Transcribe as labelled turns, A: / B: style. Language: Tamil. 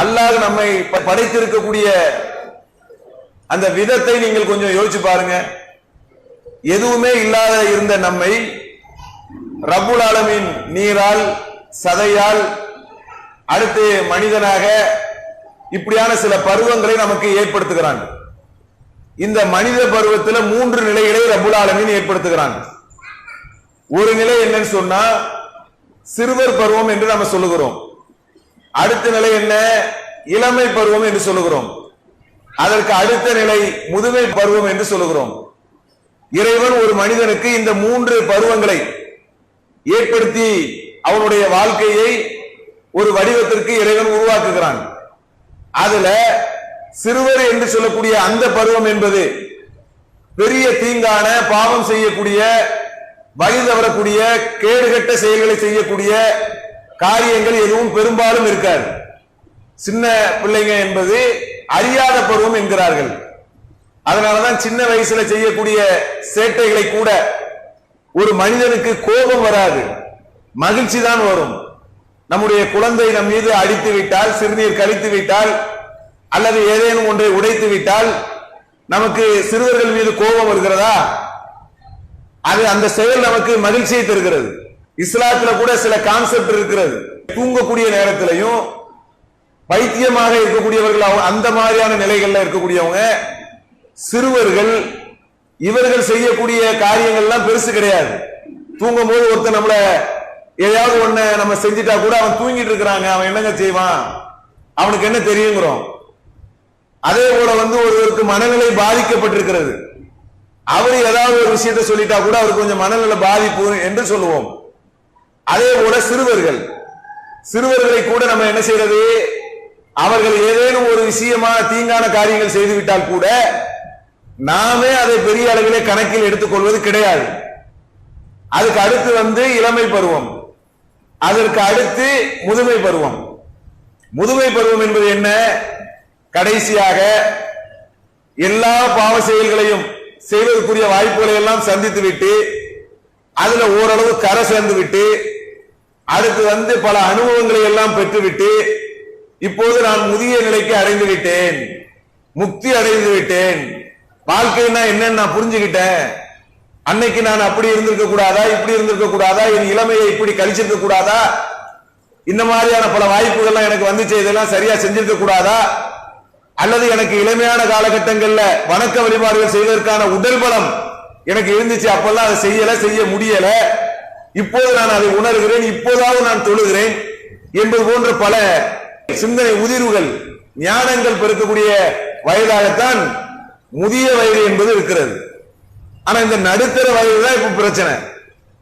A: அல்லாஹ் நம்மை படைத்திருக்கக்கூடிய அந்த விதத்தை நீங்கள் கொஞ்சம் யோசிச்சு பாருங்க. எதுவுமே இல்லாத இருந்த நம்மை ரபுல் ஆலமின் நீரால் சதையால் அடுத்து மனிதனாக இப்படியான சில பருவங்களை நமக்கு ஏற்படுத்துகிறான். இந்த மனித பருவத்தில் மூன்று நிலைகளை ரபுல் ஆலமீன் ஏற்படுத்துகிறான். ஒரு நிலை என்னன்னு சொன்னா சிறுவர் பருவம் என்று நம்ம சொல்லுகிறோம். அடுத்த நிலை என்ன? இளமை பருவம் என்று சொல்லுகிறோம். அதற்கு அடுத்த நிலை முதுமை பருவம் என்று சொல்லுகிறோம். இறைவன் ஒரு மனிதனுக்கு இந்த மூன்று பருவங்களை ஏற்படுத்தி அவனுடைய வாழ்க்கையை ஒரு வடிவத்திற்கு இறைவன் உருவாக்குகிறான். அதுல சிறுவர் என்று சொல்லக்கூடிய அந்த பருவம் என்பது பெரிய தீங்கான பாவம் செய்யக்கூடிய வழி தவறக்கூடிய கேடுகட்ட செயல்களை செய்யக்கூடிய காரியங்கள் எதுவும் பெரும்பாலும் இருக்காது. சின்ன பிள்ளைங்க என்பது அறியாத பருவம் என்கிறார்கள். அதனாலதான் சின்ன வயசுல செய்யக்கூடிய சேட்டைகளை கூட ஒரு மனிதனுக்கு கோபம் வராது. மகிழ்ச்சி தான் வரும். நம்முடைய குழந்தை நம் மீது அடித்து விட்டால் சிறுநீர் கழித்து விட்டால் அல்லது ஏதேனும் ஒன்றை உடைத்து விட்டால் நமக்கு சிறுவர்கள் மீது கோபம் வருகிறதா? அது அந்த செயல் நமக்கு மகிழ்ச்சியை தருகிறது. இஸ்லாத்துல கூட சில கான்செப்ட் இருக்கிறது. தூங்கக்கூடிய நேரத்திலையும் பைத்தியமாக இருக்கக்கூடியவர்கள் அந்த மாதிரியான நிலைகள்ல இருக்கக்கூடியவங்க சிறுவர்கள் இவர்கள் செய்யக்கூடிய காரியங்கள்லாம் பெருசு கிடையாது. தூங்கும் போது ஒருத்தன் நம்மள ஏதாவது ஒண்ண நம்ம செஞ்சுட்டா கூட அவன் தூங்கிட்டு இருக்கிறாங்க அவன் என்னங்க செய்வான்? அவனுக்கு என்ன தெரியுங்கிறோம். அதே போல வந்து ஒருவருக்கு மனநிலை பாதிக்கப்பட்டிருக்கிறது. அவர் ஏதாவது ஒரு விஷயத்தை சொல்லிட்டா கூட அவருக்கு கொஞ்சம் மனநல பாதிப்பு என்று சொல்லுவோம். அதே போல சிறுவர்கள். சிறுவர்களை கூட நம்ம என்ன செய்யறது? அவர்கள் ஏதேனும் ஒரு விஷயமா தீங்கான காரியங்கள் செய்துவிட்டால் கூட நாமே அதை பெரிய அளவிலே கணக்கில் எடுத்துக்கொள்வது கிடையாது. அதுக்கு அடுத்து வந்து இளமை பருவம். அதற்கு அடுத்து முதுமை பருவம். முதுமை பருவம் என்பது என்ன? கடைசியாக எல்லா பாவ செயல்களையும் செய்வதற்குரிய வாய்ப்புகளை எல்லாம் சந்தித்து விட்டு அதுல ஓரளவு கரை சேர்ந்து விட்டு அடுத்து வந்து பல அனுபவங்களை எல்லாம் பெற்றுவிட்டு இப்போது நான் முதிய நிலைக்கு அடைந்து விட்டேன் முக்தி அடைந்து விட்டேன். வாழ்க்கைன்னா என்னன்னு நான் புரிஞ்சுக்கிட்டேன் அன்னைக்கு நான் அப்படி இருந்திருக்க கூடாதா இப்படி இருந்திருக்க கூடாதா என் இளமையை இப்படி கழிச்சிருக்க கூடாதா? இந்த மாதிரியான பல வாய்ப்புகள்லாம் எனக்கு வந்துச்சு. இதெல்லாம் சரியா செஞ்சிருக்க கூடாதா? அல்லது எனக்கு இளமையான காலகட்டங்கள்ல வணக்க வழிபாடுகள் செய்வதற்கான உடல் பலம் எனக்கு இருந்துச்சு. அப்பெல்லாம் அதை செய்யல செய்ய முடியல. இப்போது நான் அதை உணர்கிறேன் இப்போதாவது நான் தொழுகிறேன் என்பது போன்ற பல சிந்தனை உதிர்வுகள் ஞானங்கள் பெருக்கக்கூடிய வயதாகத்தான் முதிய வயது என்பது இருக்கிறது. ஆனா இந்த நடுத்தர வயது தான் இப்ப பிரச்சனை.